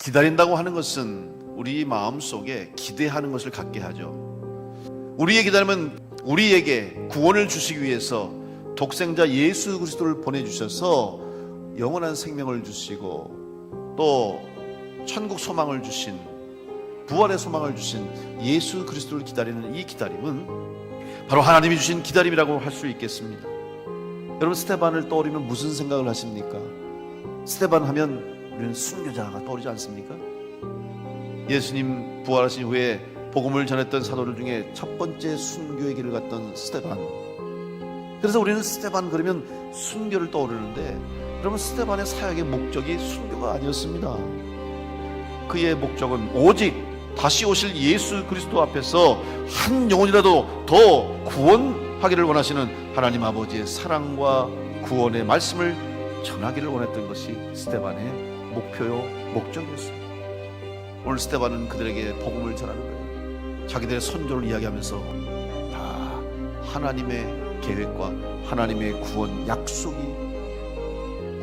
기다린다고 하는 것은 우리 마음 속에 기대하는 것을 갖게 하죠. 우리의 기다림은 우리에게 구원을 주시기 위해서 독생자 예수 그리스도를 보내주셔서 영원한 생명을 주시고 또 천국 소망을 주신 부활의 소망을 주신 예수 그리스도를 기다리는 이 기다림은 바로 하나님이 주신 기다림이라고 할 수 있겠습니다. 여러분 스테반을 떠올리면 무슨 생각을 하십니까? 스테반 하면 우리는 순교자가 떠오르지 않습니까? 예수님 부활하신 후에 복음을 전했던 사도들 중에 첫 번째 순교의 길을 갔던 스테반. 그래서 우리는 스테반 그러면 순교를 떠오르는데 여러분 스테반의 사역의 목적이 순교가 아니었습니다. 그의 목적은 오직 다시 오실 예수 그리스도 앞에서 한 영혼이라도 더 구원하기를 원하시는 하나님 아버지의 사랑과 구원의 말씀을 전하기를 원했던 것이 스테반의 목표요 목적이었습니다. 오늘 스테반은 그들에게 복음을 전하는 거예요. 자기들의 선조를 이야기하면서 다 하나님의 계획과 하나님의 구원 약속이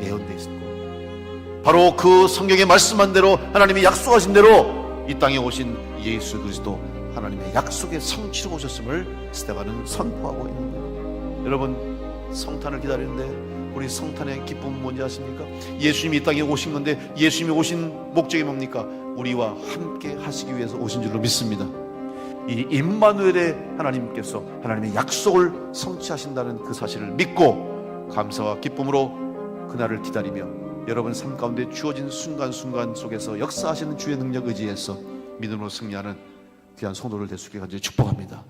예언되어 있습니다. 바로 그 성경에 말씀한 대로 하나님이 약속하신 대로 이 땅에 오신 예수 그리스도 하나님의 약속의 성취로 오셨음을 스테반은 선포하고 있는 거예요. 여러분 성탄을 기다리는데 우리 성탄의 기쁨은 뭔지 아십니까? 예수님이 이 땅에 오신 건데 예수님이 오신 목적이 뭡니까? 우리와 함께 하시기 위해서 오신 줄로 믿습니다. 이 임마누엘의 하나님께서 하나님의 약속을 성취하신다는 그 사실을 믿고 감사와 기쁨으로 그날을 기다리며 여러분 삶 가운데 주어진 순간순간 속에서 역사하시는 주의 능력 의지에서 믿음으로 승리하는 귀한 성도를 되수게 간절히 축복합니다.